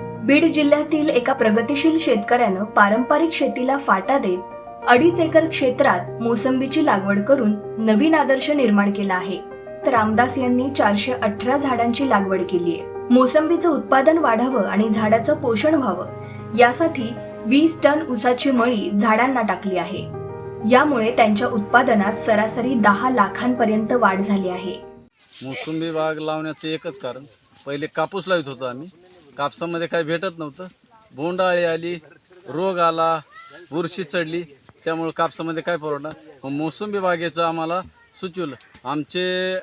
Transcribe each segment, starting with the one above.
बीड जिल्ह्यातील एका प्रगतीशील शेतकऱ्यानं पारंपरिक शेतीला फाटा देत अडीच एकर क्षेत्रात मोसंबीची लागवड करून नवीन आदर्श निर्माण केला आहे. तर रामदास यांनी चारशे अठरा झाडांची लागवड केली आहे मोसंबीचं उत्पादन वाढावं आणि झाडाचं पोषण व्हावं यासाठी वीस टन ऊसाची मळी झाडांना टाकली आहे. यामुळे त्यांच्या उत्पादनात सरासरी दहा लाखांपर्यंत वाढ झाली आहे. मोसंबी बाग लावण्याचं एकच कारण पहिले कापूस लावत होतो आम्ही. कापसामध्ये काही भेटत नव्हतं. बोंडाळी आली रोग आला बुरशी चढली त्यामुळं कापसामध्ये काय परवडणार मग मोसंबी बागेचं आम्हाला सुचवलं. आमचे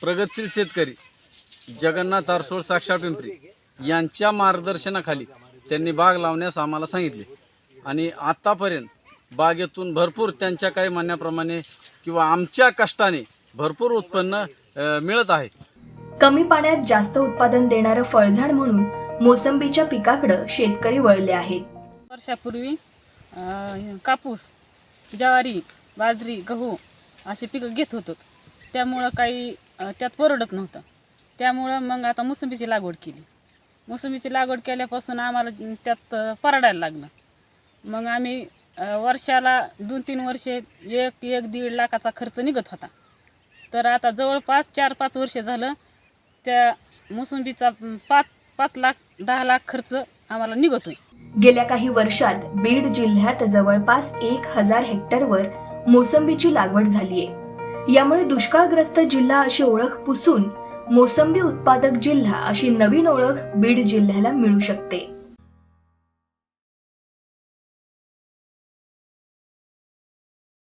प्रगतशील शेतकरी जगन्नाथ आरसोळ साक्षात पिंपरी यांच्या मार्गदर्शनाखाली त्यांनी बाग लावण्यास आम्हाला सांगितले. आणि आत्तापर्यंत बागेतून भरपूर त्यांच्या काही म्हणण्याप्रमाणे किंवा आमच्या कष्टाने भरपूर उत्पन्न मिळत आहे. कमी पाण्यात जास्त उत्पादन देणारं फळझाड म्हणून मोसंबीच्या पिकाकडं शेतकरी वळले आहेत. वर्षापूर्वी अं, कापूस ज्वारी बाजरी गहू अशी पिकं घेत होतो. त्यामुळं काही अं, त्यात परवडत नव्हतं. त्यामुळं मग आता मोसंबीची लागवड केली. मोसंबीची लागवड केल्यापासून आम्हाला त्यात अं, परवडायला लागलं. मग आम्ही अं, वर्षाला दोन तीन वर्षे एक एक दीड लाखाचा खर्च निघत होता. तर आता जवळपास चार पाच वर्ष झालं त्या मोसंबीचा पाच पाच लाख दहा लाख खर्च आम्हाला निघतोय. गेल्या काही वर्षात बीड जिल्ह्यात जवळपास एक हजार हेक्टरवर मोसंबीची लागवड झालीय. यामुळे दुष्काळग्रस्त जिल्हा अशी ओळख पुसून मोसंबी उत्पादक जिल्हा अशी नवीन ओळख बीड जिल्ह्याला मिळू शकते.